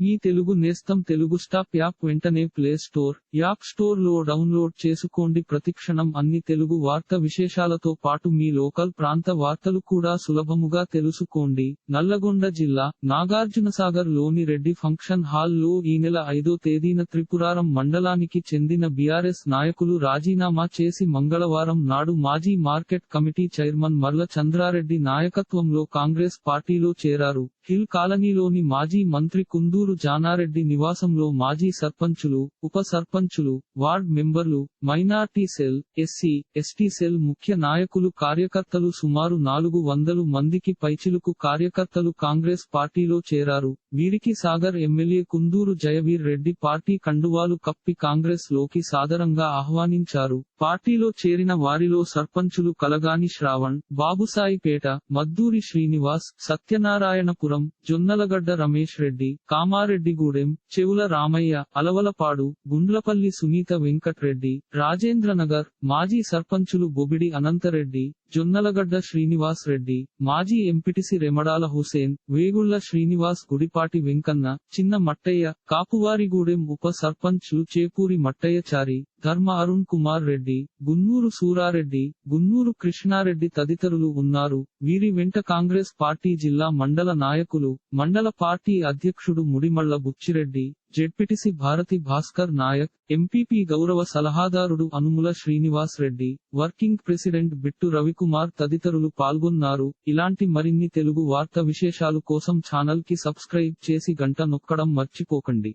మీ తెలుగు నేస్తం Telugu stop app వెంటనే play store app స్టోర్లో డౌన్లోడ్ చేసుకోండి. ప్రతిక్షణం అన్ని తెలుగు వార్త విశేషాలతో పాటు మీ లోకల్ ప్రాంత వార్తలు కూడా సులభముగా తెలుసుకోండి. నల్లగొండ జిల్లా నాగార్జునసాగర్లోని రెడ్డి ఫంక్షన్ హాల్లో ఈ నెల ఐదో తేదీన త్రిపురారం మండలానికి చెందిన బీఆర్ఎస్ నాయకులు రాజీనామా చేసి మంగళవారం నాడు మాజీ market committee chairman Marla Chandrareddy నాయకత్వంలో కాంగ్రెస్ పార్టీలో చేరారు. హిల్ కాలనీలోని మాజీ మంత్రి కుందూరు జానారెడ్డి నివాసంలో మాజీ సర్పంచులు ఉప సర్పంచులు వార్డ్ మెంబర్లు minority cell SC ST cell ముఖ్య నాయకులు కార్యకర్తలు సుమారు నాలుగు వందలు మందికి పైచిలుకు కార్యకర్తలు కాంగ్రెస్ పార్టీలో చేరారు. వీరికి సాగర్ ఎమ్మెల్యే కుందూరు జయవీర్ రెడ్డి పార్టీ కండువాలు కప్పి కాంగ్రెస్లోకి సాదరంగా ఆహ్వానించారు. పార్టీలో చేరిన వారిలో సర్పంచులు కలగాని శ్రావణ్ బాబుసాయిపేట మద్దూరి శ్రీనివాస్ సత్యనారాయణపురం జొన్నలగడ్డ రమేష్ రెడ్డి కామారెడ్డిగూడెం చెవుల రామయ్య అలవలపాడు గుండ్లపల్లి సునీత వెంకట్రెడ్డి రాజేంద్రనగర్ మాజీ సర్పంచులు బొబిడి అనంతరెడ్డి జొన్నలగడ్డ శ్రీనివాస్ రెడ్డి మాజీ ఎంపిటిసి రెమడాల హుసేన్ వేగుళ్ళ శ్రీనివాస్ గుడిపాటి వెంకన్న చిన్న మట్టయ్య కాపువారిగూడెం ఉప సర్పంచ్ చేపూరి మట్టయ్యచారి ధర్మ అరుణ్ కుమార్ రెడ్డి గున్నూరు సూరారెడ్డి గున్నూరు కృష్ణారెడ్డి తదితరులు ఉన్నారు. వీరి వెంట కాంగ్రెస్ పార్టీ జిల్లా మండల నాయకులు మండల పార్టీ అధ్యక్షుడు ముడిమళ్ళ బుచ్చిరెడ్డి జెడ్పిటిసి భారతి భాస్కర్ నాయక్ ఎంపీపీ గౌరవ సలహాదారుడు అనుముల శ్రీనివాస్ రెడ్డి వర్కింగ్ ప్రెసిడెంట్ బిట్టు రవికుమార్ తదితరులు పాల్గొన్నారు. ఇలాంటి మరిన్ని తెలుగు వార్త విశేషాలు కోసం ఛానల్కి సబ్స్క్రైబ్ చేసి గంట నొక్కడం మర్చిపోకండి.